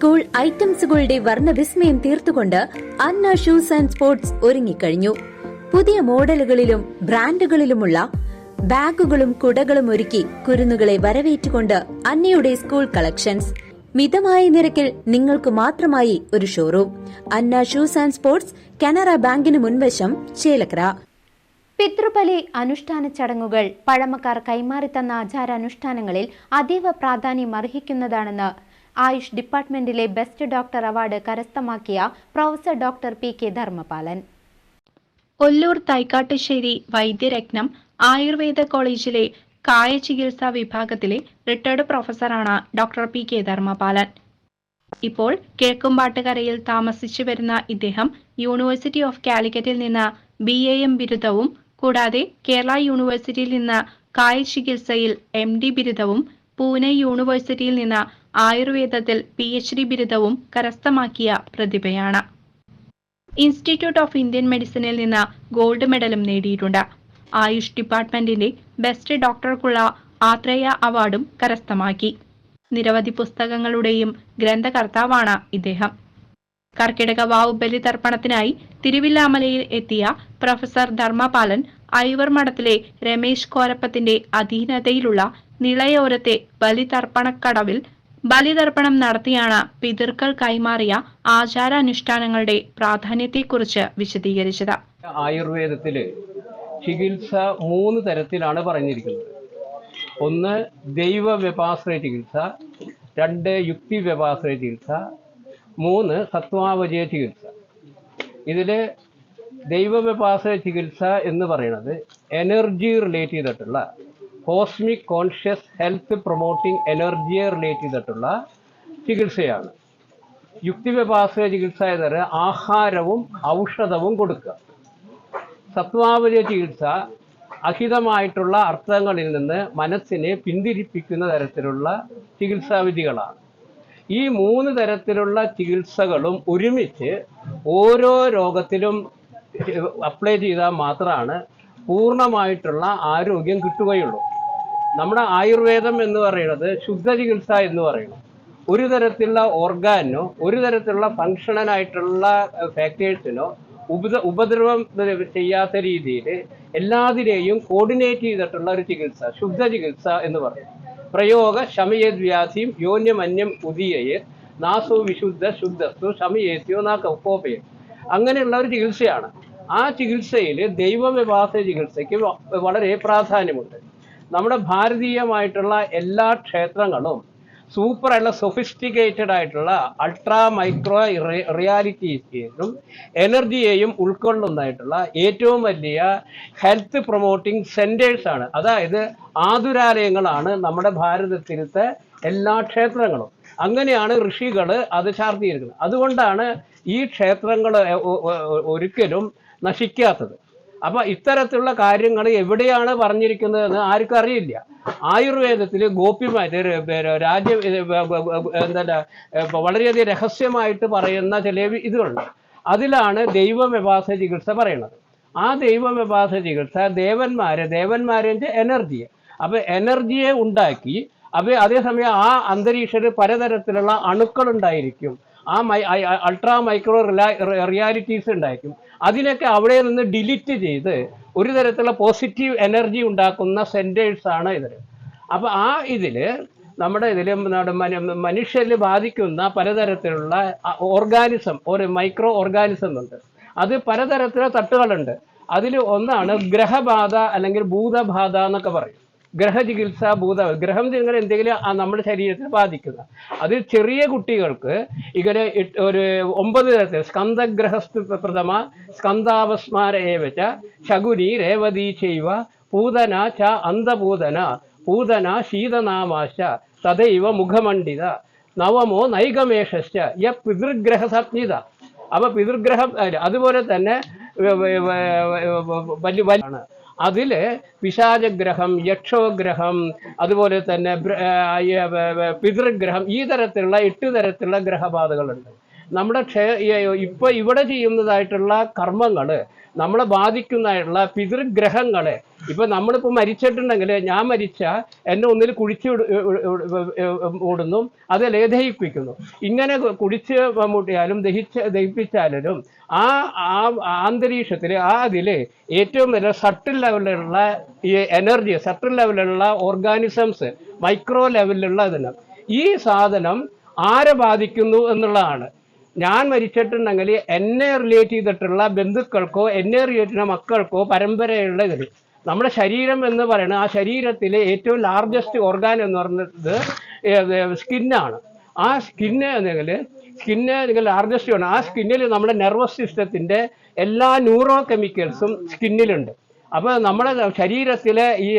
School ഐറ്റംസുകളുടെ വർണവിസ്മയം തീർത്തുകൊണ്ട് അന്ന ഷൂസ് ആൻഡ് സ്പോർട്സ് ഒരുങ്ങിക്കഴിഞ്ഞു. പുതിയ മോഡലുകളിലും ബ്രാൻഡുകളിലുമുള്ള ബാഗുകളും കുടകളും ഒരുക്കി കുരുന്നുകളെ വരവേറ്റുകൊണ്ട് അന്നയുടെ സ്കൂൾ കളക്ഷൻസ്. മിതമായ നിരക്കിൽ നിങ്ങൾക്ക് മാത്രമായി ഒരു showroom. Anna shoes and sports Canara ബാങ്കിന് മുൻവശം ചേലക്കര. പിതൃബലി അനുഷ്ഠാന ചടങ്ങുകൾ പഴമക്കാർ കൈമാറി തന്ന ആചാരാനുഷ്ഠാനങ്ങളിൽ അതീവ പ്രാധാന്യം അർഹിക്കുന്നതാണെന്ന് ആയുഷ് ഡിപ്പാർട്ട്മെന്റിലെ ബെസ്റ്റ് ഡോക്ടർ അവാർഡ് കരസ്ഥമാക്കിയ professor doctor P K Dharmapalan. Ollur Thaikkattussery Vaidyaratnam Ayurveda കോളേജിലെ കായ ചികിത്സാ വിഭാഗത്തിലെ റിട്ടയർഡ് പ്രൊഫസറാണ് ഡോക്ടർ പി കെ ധർമ്മപാലൻ. ഇപ്പോൾ കിഴക്കുംപാട്ടുകരയിൽ താമസിച്ചു വരുന്ന ഇദ്ദേഹം യൂണിവേഴ്സിറ്റി ഓഫ് കാലിക്കറ്റിൽ നിന്ന് ബി എ എം ബിരുദവും കൂടാതെ കേരള യൂണിവേഴ്സിറ്റിയിൽ നിന്ന് കായ ചികിത്സയിൽ എം ഡി ബിരുദവും പൂനെ യൂണിവേഴ്സിറ്റിയിൽ നിന്ന് ആയുർവേദത്തിൽ പി എച്ച് ഡി ബിരുദവും കരസ്ഥമാക്കിയ പ്രതിഭയാണ്. ഇൻസ്റ്റിറ്റ്യൂട്ട് ഓഫ് ഇന്ത്യൻ മെഡിസിനിൽ നിന്ന് ഗോൾഡ് മെഡലും നേടിയിട്ടുണ്ട്. ആയുഷ് ഡിപ്പാർട്ട്മെന്റിന്റെ ബെസ്റ്റ് ഡോക്ടർക്കുള്ള ആത്രേയ അവാർഡും കരസ്ഥമാക്കി. നിരവധി പുസ്തകങ്ങളുടെയും ഗ്രന്ഥകർത്താവാണ് ഇദ്ദേഹം. കർക്കിടക വാവ് ബലിതർപ്പണത്തിനായി തിരുവില്ലാമലയിൽ എത്തിയ പ്രൊഫസർ ധർമ്മപാലൻ ഐവർ മഠത്തിലെ രമേശ് കോരപ്പത്തിന്റെ അധീനതയിലുള്ള നിളയോരത്തെ ബലിതർപ്പണക്കടവിൽ ബലിതർപ്പണം നടത്തിയാണ് പിതൃക്കൾ കൈമാറിയ ആചാരാനുഷ്ഠാനങ്ങളുടെ പ്രാധാന്യത്തെക്കുറിച്ച് വിശദീകരിച്ചത്. ആയുർവേദത്തിൽ ചികിത്സ മൂന്ന് തരത്തിലാണ് പറഞ്ഞിരിക്കുന്നത്. ഒന്ന് ദൈവ വ്യപാശ്രയ ചികിത്സ രണ്ട് യുക്തി വ്യപാശ്രയ ചികിത്സ മൂന്ന് സത്വാവജയ ചികിത്സ. ഇതിൽ ദൈവ വ്യപാശ്രയ ചികിത്സ എന്ന് പറയുന്നത് എനർജി റിലേറ്റ് ചെയ്തിട്ടുള്ള കോസ്മിക് കോൺഷ്യസ് ഹെൽത്ത് പ്രൊമോട്ടിംഗ് എനർജിയെ റിലേറ്റ് ചെയ്തിട്ടുള്ള ചികിത്സയാണ്. യുക്തി വ്യപാശ്രയ ചികിത്സ എന്ന് പറയുന്നത് ആഹാരവും ഔഷധവും കൊടുക്കുക. സത്വാവലിയ ചികിത്സ അഹിതമായിട്ടുള്ള അർത്ഥങ്ങളിൽ നിന്ന് മനസ്സിനെ പിന്തിരിപ്പിക്കുന്ന തരത്തിലുള്ള ചികിത്സാവിധികളാണ് ഈ മൂന്ന് തരത്തിലുള്ള ചികിത്സകളും ഒരുമിച്ച് ഓരോ രോഗത്തിലും അപ്ലൈ ചെയ്താൽ മാത്രമാണ് പൂർണമായിട്ടുള്ള ആരോഗ്യം കിട്ടുകയുള്ളൂ. നമ്മുടെ ആയുർവേദം എന്ന് പറയുന്നത് ശുദ്ധ ചികിത്സ എന്ന് പറയുന്നത് ഒരു തരത്തിലുള്ള ഓർഗാനോ ഒരു തരത്തിലുള്ള ഫങ്ഷണനായിട്ടുള്ള ഫാക്ടേഴ്സിനോ ഉപദ ഉപദ്രവം ചെയ്യാത്ത രീതിയിൽ എല്ലാതിനെയും കോർഡിനേറ്റ് ചെയ്തിട്ടുള്ള ഒരു ചികിത്സ ശുദ്ധ ചികിത്സ എന്ന് പറയും. പ്രയോഗ ശമയത് വ്യാധിയും യോന്യമന്യം ഉദിയയെ നാസോ വിശുദ്ധ ശുദ്ധസ്തു ശമയേത്യോ നാ കോപ്പയെ അങ്ങനെയുള്ള ഒരു ചികിത്സയാണ്. ആ ചികിത്സയിൽ ദൈവവിഭാസ ചികിത്സയ്ക്ക് വളരെ പ്രാധാന്യമുണ്ട്. നമ്മുടെ ഭാരതീയമായിട്ടുള്ള എല്ലാ ക്ഷേത്രങ്ങളും സൂപ്പർ ആയിട്ടുള്ള സൊഫിസ്റ്റിക്കേറ്റഡ് ആയിട്ടുള്ള അൾട്രാ മൈക്രോ റിയാലിറ്റീസിനും എനർജിയെയും ഉൾക്കൊള്ളുന്നതായിട്ടുള്ള ഏറ്റവും വലിയ ഹെൽത്ത് പ്രൊമോട്ടിംഗ് സെന്റേഴ്സ് ആണ്. അതായത് ആതുരാലയങ്ങളാണ് നമ്മുടെ ഭാരതത്തിലത്തെ എല്ലാ ക്ഷേത്രങ്ങളും. അങ്ങനെയാണ് ഋഷികൾ അത് ചാർത്തിയിരിക്കുന്നത്. അതുകൊണ്ടാണ് ഈ ക്ഷേത്രങ്ങൾ ഒരിക്കലും നശിക്കാത്തത്. അപ്പൊ ഇത്തരത്തിലുള്ള കാര്യങ്ങൾ എവിടെയാണ് പറഞ്ഞിരിക്കുന്നതെന്ന് ആർക്കും അറിയില്ല. ആയുർവേദത്തിൽ ഗോപിമാര് രാജ്യം എന്താ വളരെയധികം രഹസ്യമായിട്ട് പറയുന്ന ചില ഇതുണ്ട്. അതിലാണ് ദൈവവ്യവാസ ചികിത്സ പറയുന്നത്. ആ ദൈവവ്യവാസ ചികിത്സ ദേവന്മാരെ ദേവന്മാരെ എനർജിയെ അപ്പോൾ എനർജിയെ ഉണ്ടാക്കി അപ്പൊ അതേസമയം ആ അന്തരീക്ഷത്തിൽ പലതരത്തിലുള്ള അണുക്കൾ ഉണ്ടായിരിക്കും. ആ മൈ അൾട്രാ മൈക്രോ റിയാലിറ്റീസ് ഉണ്ടായിരിക്കും. അതിനൊക്കെ അവിടെ നിന്ന് ഡിലീറ്റ് ചെയ്ത് ഒരു തരത്തിലുള്ള പോസിറ്റീവ് എനർജി ഉണ്ടാക്കുന്ന സെന്റേഴ്സാണ് ഇതിൽ അപ്പോൾ ആ ഇതിൽ നമ്മുടെ ഇതിൽ മനുഷ്യരിൽ ബാധിക്കുന്ന പലതരത്തിലുള്ള ഓർഗാനിസം ഒരു മൈക്രോ ഓർഗാനിസം ഉണ്ട്. അത് പലതരത്തിലുള്ള തട്ടുകളുണ്ട്. അതിൽ ഒന്നാണ് ഗ്രഹബാധ അല്ലെങ്കിൽ ഭൂതബാധ എന്നൊക്കെ പറയും. ഗ്രഹചികിത്സ ഭൂത ഗ്രഹം ഇങ്ങനെ എന്തെങ്കിലും നമ്മുടെ ശരീരത്തിൽ ബാധിക്കുന്ന അത് ചെറിയ കുട്ടികൾക്ക് ഇങ്ങനെ ഒരു ഒമ്പത് തരത്തിൽ സ്കന്ദഗ്രഹസ്തു പ്രഥമ സ്കന്ദാവസ്മാര ഏവച്ച ശകുനി രേവതി ചെയ്വ പൂതന ച അന്ധപൂതന പൂതന ശീതനാമാശ തദൈവ മുഖമണ്ഡിത നവമോ നൈകമേഷശ്ച യ പിതൃഗ്രഹ അപ്പൊ പിതൃഗ്രഹം അതുപോലെ തന്നെ വലിയ വലിയ അതിൽ പിശാചഗ്രഹം യക്ഷോഗ്രഹം അതുപോലെ തന്നെ പിതൃഗ്രഹം ഈ തരത്തിലുള്ള എട്ട് തരത്തിലുള്ള ഗ്രഹബാധകളുണ്ട്. നമ്മുടെ ക്ഷേ ഇപ്പൊ ഇവിടെ ചെയ്യുന്നതായിട്ടുള്ള കർമ്മങ്ങൾ നമ്മളെ ബാധിക്കുന്നതായിട്ടുള്ള പിതൃഗ്രഹങ്ങൾ ഇപ്പൊ നമ്മളിപ്പോ മരിച്ചിട്ടുണ്ടെങ്കിൽ ഞാൻ മരിച്ച എന്നെ ഒന്നിൽ കുഴിച്ച് ഓടുന്നു അത് ദഹിപ്പിക്കുന്നു. ഇങ്ങനെ കുഴിച്ച് മുട്ടിയാലും ദഹിച്ച് ദഹിപ്പിച്ചാലും ആ ആ അന്തരീക്ഷത്തിൽ ആ അതിൽ ഏറ്റവും വലിയ സട്ടിൽ ലെവലിലുള്ള ഈ എനർജി സട്ടിൽ ലെവലിലുള്ള ഓർഗാനിസംസ് മൈക്രോ ലെവലിലുള്ള ഇതിന്. ഈ സാധനം ആരെ ബാധിക്കുന്നു എന്നുള്ളതാണ്. ഞാൻ മരിച്ചിട്ടുണ്ടെങ്കിൽ എന്നെ റിലേറ്റ് ചെയ്തിട്ടുള്ള ബന്ധുക്കൾക്കോ എന്നെ റിലേറ്റ് ചെയ്യുന്ന മക്കൾക്കോ പരമ്പരയുള്ള ഇതിൽ നമ്മുടെ ശരീരം എന്ന് പറയുന്നത് ആ ശരീരത്തിലെ ഏറ്റവും ലാർജസ്റ്റ് ഓർഗാൻ എന്ന് പറയുന്നത് സ്കിന്നാണ് ആ സ്കിന്ന് എന്നെങ്കിൽ സ്കിന്ന് നിങ്ങൾ ലാർജസ്റ്റ് ആണ്. ആ സ്കിന്നിൽ നമ്മുടെ നെർവസ് സിസ്റ്റത്തിന്റെ എല്ലാ ന്യൂറോ കെമിക്കൽസും സ്കിന്നിലുണ്ട് അപ്പോൾ നമ്മുടെ ശരീരത്തിലെ ഈ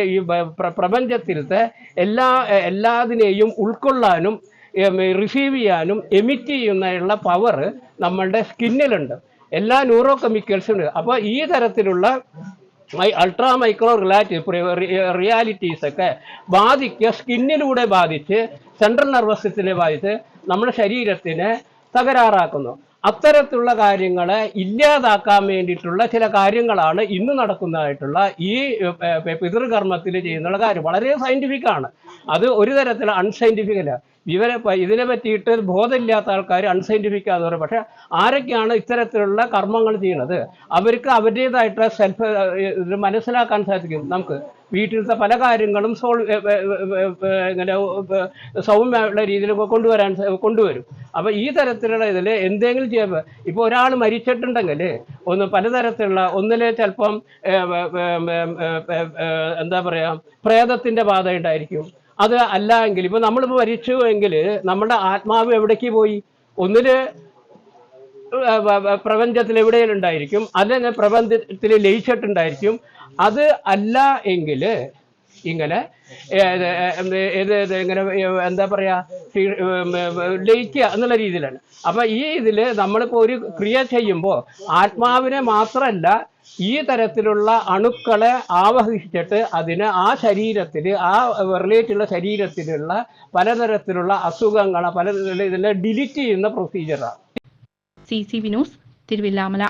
പ്രപഞ്ചത്തിലത്തെ എല്ലാ എല്ലാതിനെയും ഉൾക്കൊള്ളാനും റിസീവ് ചെയ്യാനും എമിറ്റ് ചെയ്യുന്നതിനുള്ള പവർ നമ്മളുടെ സ്കിന്നിലുണ്ട് എല്ലാ ന്യൂറോ കെമിക്കൽസും ഉണ്ട് അപ്പോൾ ഈ തരത്തിലുള്ള മൈ അൾട്രാ മൈക്രോ റിയാലിറ്റീസ് ഒക്കെ ബാധിക്കുക സ്കിന്നിലൂടെ ബാധിച്ച് സെൻട്രൽ നെർവസ് സിസ്റ്റത്തിനെ ബാധിച്ച് നമ്മുടെ ശരീരത്തിനെ തകരാറാക്കുന്നു. അത്തരത്തിലുള്ള കാര്യങ്ങളെ ഇല്ലാതാക്കാൻ വേണ്ടിയിട്ടുള്ള ചില കാര്യങ്ങളാണ് ഇന്ന് നടക്കുന്നതായിട്ടുള്ള ഈ പിതൃകർമ്മത്തിൽ ചെയ്യുന്നുള്ള കാര്യം. വളരെ സയന്റിഫിക് ആണ്. അത് ഒരു തരത്തിൽ അൺസയന്റിഫിക് ഇവരെ ഇതിനെ പറ്റിയിട്ട് ബോധമില്ലാത്ത ആൾക്കാർ അൺസൈന്റിഫിക് ആണെന്ന് പക്ഷേ ആരൊക്കെയാണ് ഇത്തരത്തിലുള്ള കർമ്മങ്ങൾ ചെയ്യുന്നത് അവർക്ക് അവരുടേതായിട്ട് സെൽഫ് ഇത് മനസ്സിലാക്കാൻ സാധിക്കും നമുക്ക് വീട്ടിലത്തെ പല കാര്യങ്ങളും സോൾവ് ഇങ്ങനെ സൗമ്യമുള്ള രീതിയിൽ കൊണ്ടുവരാൻ കൊണ്ടുവരും അപ്പോൾ ഈ തരത്തിലുള്ള ഇതിൽ എന്തെങ്കിലും ചെയ്യുമ്പോൾ ഇപ്പോൾ ഒരാൾ മരിച്ചിട്ടുണ്ടെങ്കിൽ ഒന്ന് പലതരത്തിലുള്ള ഒന്നിലെ ചിലപ്പം എന്താ പറയുക പ്രേതത്തിന്റെ ബാധ ഉണ്ടായിരിക്കും അത് അല്ല എങ്കിൽ ഇപ്പൊ നമ്മളിപ്പോ മരിച്ചു എങ്കിൽ നമ്മുടെ ആത്മാവ് എവിടേക്ക് പോയി? ഒന്നിൽ പ്രപഞ്ചത്തിൽ എവിടെയെങ്കിലും ഉണ്ടായിരിക്കും. അല്ലെങ്കിൽ പ്രപഞ്ചത്തിൽ ലയിച്ചിട്ടുണ്ടായിരിക്കും. അത് അല്ല എങ്കിൽ ഇങ്ങനെ ഏത് ഇങ്ങനെ എന്താ പറയാ ലയിക്കുക എന്നുള്ള രീതിയിലാണ്. അപ്പൊ ഈ ഇതിൽ നമ്മളിപ്പോ ഒരു ക്രിയ ചെയ്യുമ്പോൾ ആത്മാവിനെ മാത്രമല്ല ഈ തരത്തിലുള്ള അണുക്കളെ ആവഹിച്ചിട്ട് അതിന് ആ ശരീരത്തിൽ ആ റിലേറ്റുള്ള ശരീരത്തിലുള്ള പലതരത്തിലുള്ള അസുഖങ്ങൾ പല ഇതിനെ ഡിലീറ്റ് ചെയ്യുന്ന പ്രൊസീജിയറാണ് സി സി വിനൂസ് തിരുവില്ലാമല